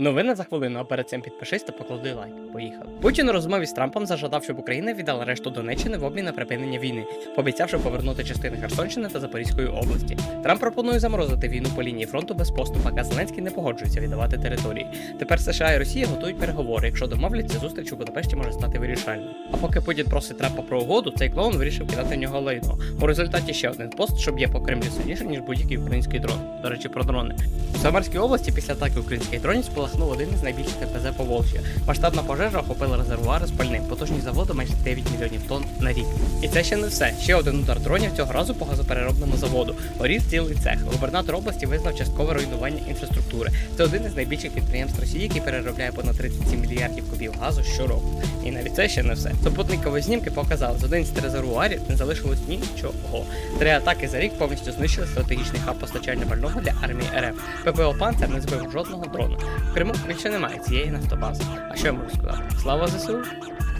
Новини за хвилину, а перед цим підпишись та поклади лайк. Поїхали. Путін у розмові з Трампом зажадав, щоб Україна віддала решту Донеччини в обмін на припинення війни, пообіцявши повернути частини Херсонщини та Запорізької області. Трамп пропонує заморозити війну по лінії фронту без поступок, а Зеленський не погоджується віддавати території. Тепер США і Росія готують переговори. Якщо домовляться, зустріч у Будапешті може стати вирішальною. А поки Путін просить Трампа про угоду, цей клоун вирішив кидати в нього лайно. У результаті ще один пост, що б'є по Кремлю сильніше, ніж будь-який український дрон. До речі, про дрони. У Самарській області після атаки українських дронів спалахнув один із найбільших ТПЗ по Волжі. Масштабна пожежа охопила резервуари з пальним, потужність заводу майже 9 мільйонів тонн на рік. І це ще не все. Ще один удар дронів цього разу по газопереробному заводу. Горів цілий цех. Губернатор області визнав часткове руйнування інфраструктури. Це один із найбільших підприємств Росії, який переробляє понад 37 мільярдів кубів газу щороку. І навіть це ще не все. Супутникові знімки показали, з 11 резервуарів не залишилось нічого. Три атаки за рік повністю знищили стратегічний хаб постачання пального для армії РФ. ППО «Панцер» не збив жодного дрона. Криму більше немає цієї нафтобази. А що я можу сказати? Слава ЗСУ!